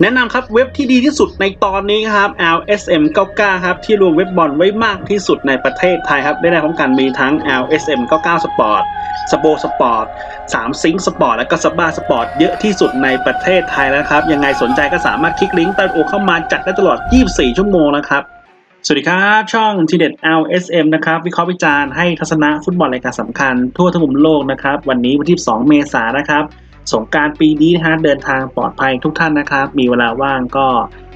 แนะนำครับเว็บที่ดีที่สุดในตอนนี้ครับ LSM 99ครับที่รวมเว็บบอลไว้มากที่สุดในประเทศไทยครับได้ในพร้อมกันมีทั้ง LSM 99 Sport สโปสปอร์ต3ซิงสปอร์ตและก็สบ้าสปอร์ตเยอะที่สุดในประเทศไทยแล้วครับ ยังไงสนใจก็สามารถคลิกลิงก์ใต้โอเข้ามาจัดได้ตลอด 24 ชั่วโมงนะครับ สวัสดีครับ ช่องทีเด็ด LSM นะครับ วิเคราะห์วิจารณ์ให้ทัศนะฟุตบอลรายการสำคัญทั่วทั้งมุมโลกนะครับ วันนี้วันที่ 2 เมษายนนะครับสงกรารปีนี้นะฮะเดินทางปลอดภัยทุกท่านนะครับ มีเวลาว่างก็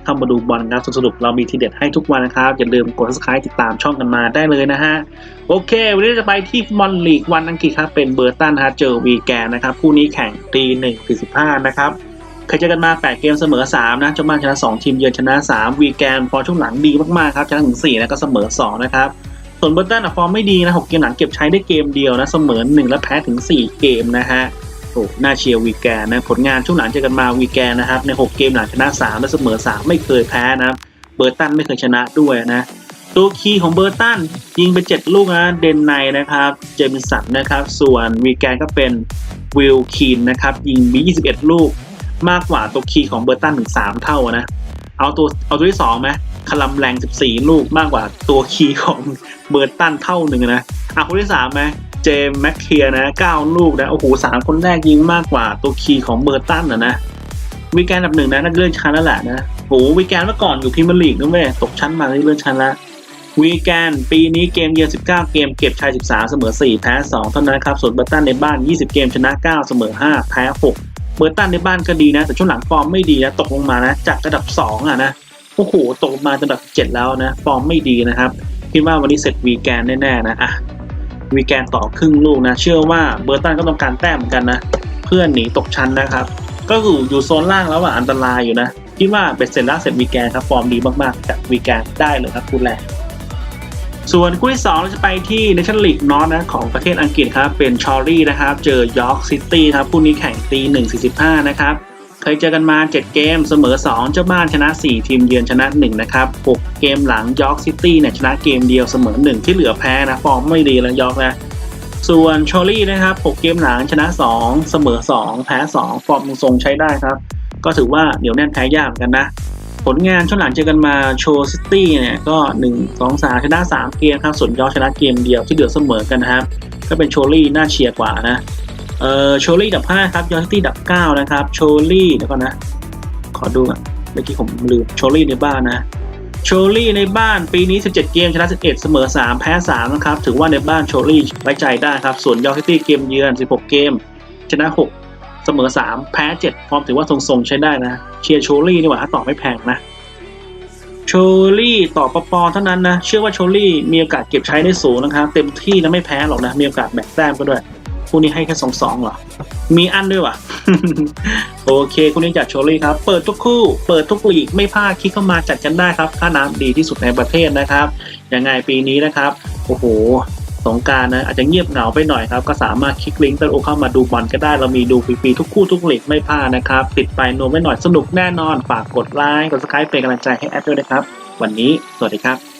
เข้ามาดูบอลครับสรุปเรามีทีเด็ดให้ทุกวันนะครับ อย่าลืมกด subscribe ติดตามช่องกันมาได้เลยนะฮะ โอเค วันนี้จะไปที่ฟุตบอลลีกวันอังกฤษครับเป็นเบอร์ตันฮะเจอวีแกนนะครับคู่นี้แข่งตีหนึ่งสี่สิบห้านะครับ เคยเจอกันมา 8 เกมเสมอ 3 นะเจ้าบ้านชนะ 2 ทีมเยือนชนะ 3 วีแกนฟอร์ช่วงหลังดีมากๆครับชนะถึง4แล้วก็เสมอ 2 นะครับส่วนเบอร์ตันอะฟอร์มไม่ดีนะ 6 เกมหลังเก็บใช้ได้เกมเดียวนะเสมอ 1 และแพ้ถึง 4 เกมนะฮะโอ้น่าเชียร์วีแกนนะผลงานช่วงหลังเจอกันมาวีแกนนะครับใน 6 เกมหลังชนะ3และเสมอ 3 ไม่เคยแพ้นะครับเบอร์ตันไม่เคยชนะด้วยนะตัวคีย์ของเบอร์ตันยิงไป 7 ลูกนะเดนไนนะครับเจมิสันนะครับส่วนวีแกนก็เป็นวิลคีนนะครับยิงมี 21 ลูก มากกว่าตัวคีย์ของเบอร์ตันถึง3เท่านะ เอาตัวเอาตัวที่2ไหมคลัมแรง14ลูกมากกว่าตัวคีย์ของเบอร์ตันเท่าหนึ่งนะเอาคนที่3ไหมเจมส์แมคเคียร์นะ9ลูกนะโอ้โหสามคนแรกยิงมากกว่าตัวคีย์ของเบอร์ตันนะนะวีแกนอันดับหนึ่งนะน่าจะเลื่อนชั้นแล้วแหละนะโหวีแกนเมื่อก่อนอยู่พรีเมียร์ลีกนะเว้ยตกชั้นมาเลื่อนชั้นแล้ววีแกนปีนี้เกมเยือน19 เกมเก็บชัย 13 เสมอ 4 แพ้ 2 เท่านั้นครับ ส่วนเบอร์ตันในบ้าน 20 เกมชนะ 9 เสมอ 5 แพ้ 6 เบอร์ตันในบ้านก็ดีนะ แต่ช่วงหลังฟอร์มไม่ดีนะตกลงมานะ จากระดับ2อะนะโอ้โหตกมาระดับ 7 แล้วนะ ฟอร์มไม่ดีนะครับคิดว่าวันนี้เสร็จวีแกนแน่ๆนะอะวีแกนต่อครึ่งลูกนะ เชื่อว่าเบอร์ตันก็ต้องการแต้มเหมือนกันนะ เพื่อนหนีตกชั้นนะครับ ก็อยู่อยู่โซนล่างแล้วอะอันตรายอยู่นะคิดว่าเบ็ดเสร็จแล้วเสร็จวีแกนครับฟอร์มดีมากๆจากวีแกนได้เลยครับคู่แรก ส่วนคู่ที่2เราจะไปที่ Nation League North นะของประเทศอังกฤษครับ เป็นชอรี่นะครับ เจอยอร์กซิตี้ครับคู่นี้แข่งตี1 45นะครับ เคยเจอกันมา 7 เกมเสมอ 2 เจ้าบ้านชนะ 4 ทีมเยือนชนะ 1 นะครับ 6 เกมหลังยอร์กซิตี้เนี่ยชนะเกมเดียวเสมอ 1 ที่เหลือแพ้นะฟอร์มไม่ดีแล้วยอร์กนะส่วนชอรี่นะครับ 6 เกมหลังชนะ 2 เสมอ 2 แพ้ 2 ฟอร์มทรงใช้ได้ครับ ก็ถือว่าเหนียวแน่นแพ้ยากกันนะ ผลงานช่วงหลังเจอกันมาโชว์ซิตี้เนี่ยก็ 1 2 3 ชนะ 3 เกมครับส่วนยอร์ชนะเกมเดียวที่เหลือเสมอกันนะครับ ก็เป็นโชลี่น่าเชียร์กว่านะเอ่อโชลี่ดับ 5 ครับยอร์ซิตี้ดับ 9 นะครับ โชลี่เดี๋ยวก่อนนะ ขอดูอะเมื่อกี้ผมลืมโชลี่ในบ้านนะโชลี่ในบ้านปีนี้ 17 เกมชนะ 11 เสมอ 3 แพ้ 3 นะครับ ถือว่าในบ้านโชลี่ไว้ใจได้ครับ ส่วนยอร์ซิตี้เกมเยือน 16 เกม ชนะ 6 เสมอ 3 แพ้ 7 ฟอร์มถือว่าทรงๆใช้ได้นะ เชียร์โชลี่นี่หว่าถ้าต่อไม่แพงนะ โชลี่ต่อปปเท่านั้นนะ เชื่อว่าโชลี่มีโอกาสเก็บใช้ได้สูงนะครับ เต็มที่นะไม่แพ้หรอกนะ มีโอกาสแบ่งแต้มก็ด้วยคู่นี้ให้แค่สองสองเหรอ มีอันด้วยวะโอเคคู่นี้จัดโชลี่ครับ เปิดทุกคู่ เปิดทุกลีก ไม่พลาดคลิกเข้ามาจัดกันได้ครับ ค่าน้ำดีที่สุดในประเทศนะครับ ยังไงปีนี้นะครับ โอ้โห สงการนะอาจจะเงียบเหงาไปหน่อยครับ ก็สามารถคลิกลิงก์ใต้โอเข้ามาดูบอลก็ได้ เรามีดูฟรีๆทุกคู่ทุกลีกไม่พลาดนะครับ ติดไปโนมไว้หน่อยสนุกแน่นอน ฝากกดไลค์กดสไครป์เป็นกำลังใจให้แอดด้วยนะครับ วันนี้สวัสดีครับ